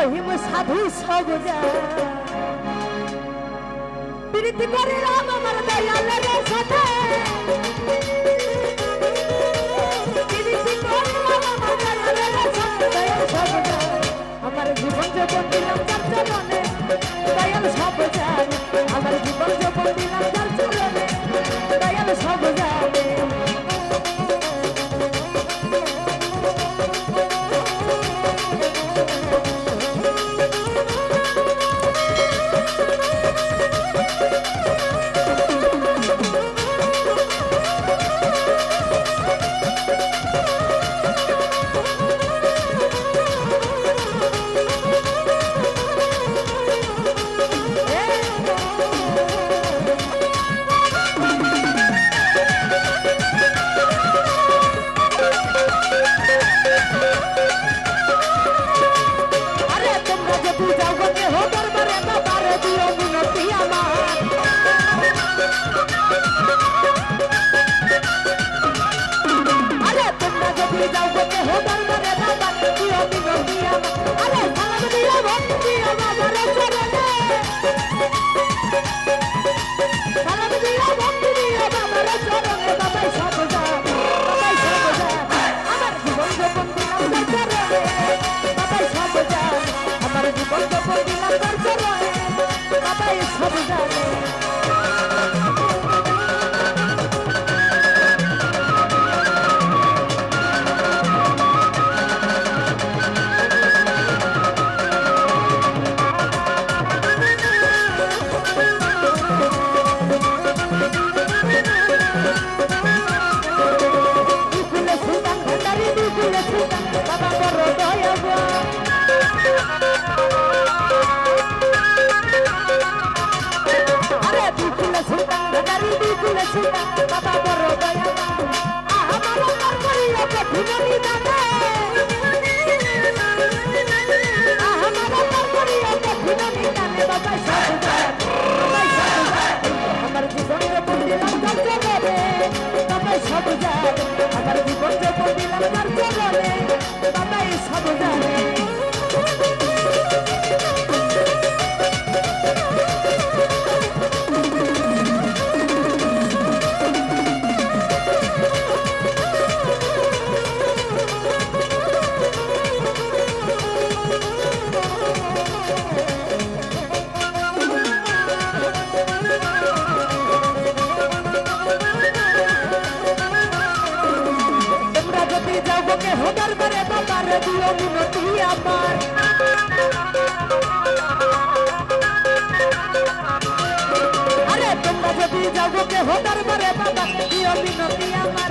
রহিম সাধু সবজা প্রীতি করে রাম আমার দয়াল রে সাথে। আমার জীবন যে বন্দিলাম তার জননে অনুমতি আমার আরে তোমরা যদি যাব কেহ দরবারে বাবা কি অনুমতি আমার?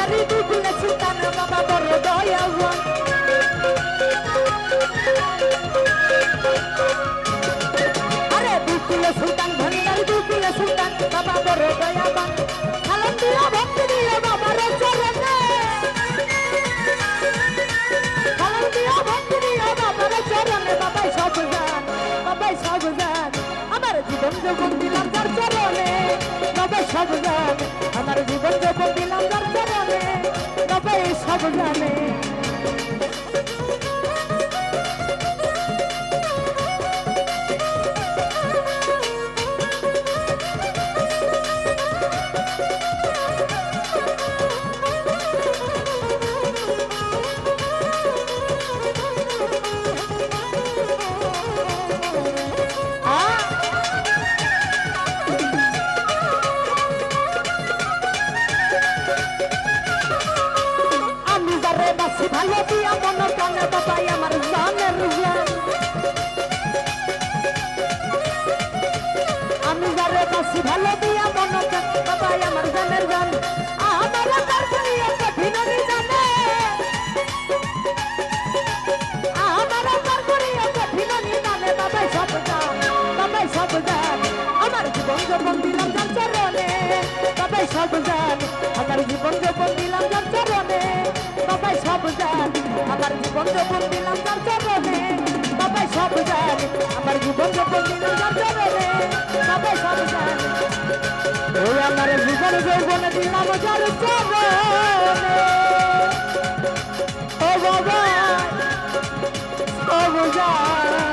বাজারে দুগুণে সুলতান বাবা বড় দয়াওয়ান আরে দুগুণে সুলতান ভান্ডারি দুগুণে সুলতান, বাবা বড় দয়াবান। সালাম দিয়া ভক্তি দিয়ে বাবার চরণে সালাম দিয়া ভক্তি দিয়ে বাবার চরণে বাবাই সব জান বাবাই সব জান আমার জীবন যৌবন দিলাম তার চরণে। বাবাই সব জান আমার জীবন বাবাই জীবন যখন দিলাম যার চরণে। বাবাই সব জান, আমার জীবন যখন দিলাম যার চরণে। বাবাই সব জান। ওই আমার জীবন যৌবন দিলাম যার চরণে। ও বাবা সব জান